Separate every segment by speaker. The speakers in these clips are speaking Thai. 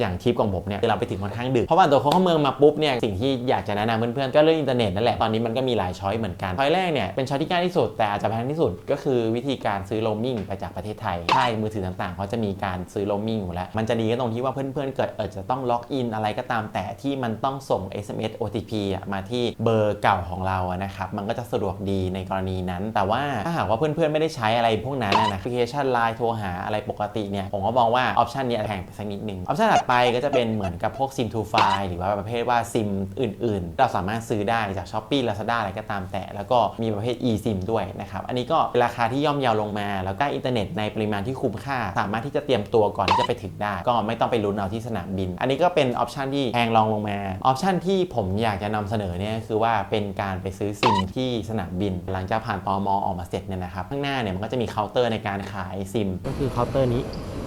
Speaker 1: อย่างทริปของผมเนี่ยเราไปถึงค่อนข้างดึกเพราะว่าตัวเขาเข้าเมืองมาปุ๊บเนี่ยสิ่งที่อยากจะแนะนำเพื่อนๆก็เรื่องอินเทอร์เน็ตนั่นแหละตอนนี้มันก็มีหลายช้อยเหมือนกันช้อยแรกเนี่ยเป็นช้อยที่ง่ายที่สุดแต่อาจจะแพงที่สุดก็คือวิธีการซื้อโรมมิ่งไปจากประเทศไทยค่ายมือถือต่างๆเขาจะมีการซื้อโรมมิ่งอยู่แล้ว มันจะดีก็ตรงที่ว่าเพื่อนๆเกิดเออจะต้องล็อกอินอะไรก็ตามแต่ที่มันต้องส่ง SMS OTP อะมาที่เบอร์เก่าของเราอะนะครับมันก็จะสะดวกดีในกรณีนั้น แต่ว่าถ้าหากว่าเพื่อนๆไม่ได้ใช้อะไรพวกนั้นนะแอปพลิเคชันไลน์โทรหาอะไรปกติเนี่ยผมก็มองว่าออปชันนี้แพงไปสักนิดนึงออปชันถัดไปก็จะเป็นเหมือนกับพวก SIM to File หรือว่าประเภทว่าซิมอื่น ๆ เราสามารถซื้อได้จาก s h อ p e e Lazada อะไรก็ตามแต่ แล้วก็มีประเภท eSIM ด้วยนะครับ อันนี้ก็เป็นราคาที่ย่อมเยาวลงมา แล้วก็อินเทอร์เน็ตในปริมาณที่คุ้มค่า สามารถที่จะเตรียมตัวก่อนที่จะไปถึงได้ ก็ไม่ต้องไปลุ้นเอาที่สนามบิน อันนี้ก็เป็นออปชันที่แพงรองลงมาออปชันที่ผมอยากจะนำเสนอเนี่ยคือว่าเป็นการไปซื้อซิมที่สนามบิน หลังจากผ่านตมออกมาเสร็จเนี่ยนะครับข้างหน้าเนี่ยมันก็จะมีเคาน์เตอร์ในการขายซิม
Speaker 2: ก็คือเคาน์เตอร์นี้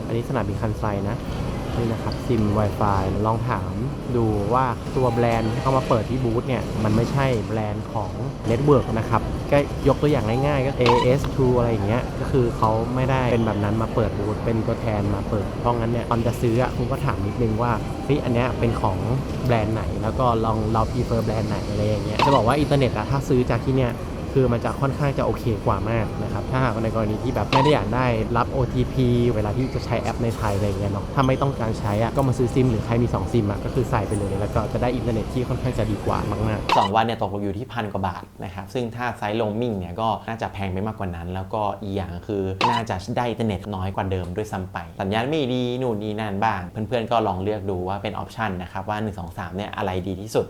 Speaker 2: อันนี้สนามบินคันไซนะ นี่นะครับซิม Wi-Fi ลองถามดูว่าตัวแบรนด์ที่เขามาเปิดที่บูธเนี่ย มันไม่ใช่แบรนด์ของเน็ตเวิร์กนะครับก็ยกตัวอย่างง่ายๆก็ AS2 อะไรอย่างเงี้ยก็คือเขาไม่ได้เป็นแบบนั้นมาเปิดบูธเป็นตัวแทนมาเปิด เพราะงั้นเนี่ยตอนจะซื้อคุณก็ถามนิดนึงว่าเฮ้ยอันเนี้ยเป็นของแบรนด์ไหน แล้วก็ลองเราพ r เฟอร์แบรนด์ไหนอะไรอย่างเงี้ยจะบอกว่าอินเทอร์เน็ตอะถ้าซื้อจากที่เนี่ย คือมันจะค่อนข้างจะโอเคกว่ามากนะครับ ถ้าหากในกรณีที่แบบไม่ได้อยากได้รับ OTP เวลาที่จะใช้แอปในไทยอะไรเงี้ยเนาะ ถ้าไม่ต้องการใช้อะก็มาซื้อซิมหรือใครมี 2 ซิมอะก็คือใส่ไปเลย แล้วก็จะได้อินเทอร์เน็ตที่ค่อนข้างจะดีกว่ามากๆ
Speaker 1: 2วันเนี่ยตกอยู่ที่พันกว่าบาทนะครับ ซึ่งถ้าไซส์โลมมิ่งเนี่ยก็น่าจะแพงไปมากกว่านั้น แล้วก็อีกอย่างคือน่าจะได้อินเทอร์เน็ตน้อยกว่าเดิมด้วยซ้ำไป สัญญาณไม่ดีนู่นนี่นั่นบ้าง เพื่อนๆก็ลองเลือกดูว่าเป็นออปชันนะครับว่า 1 2 3เนี่ยอะไรดีที่สุด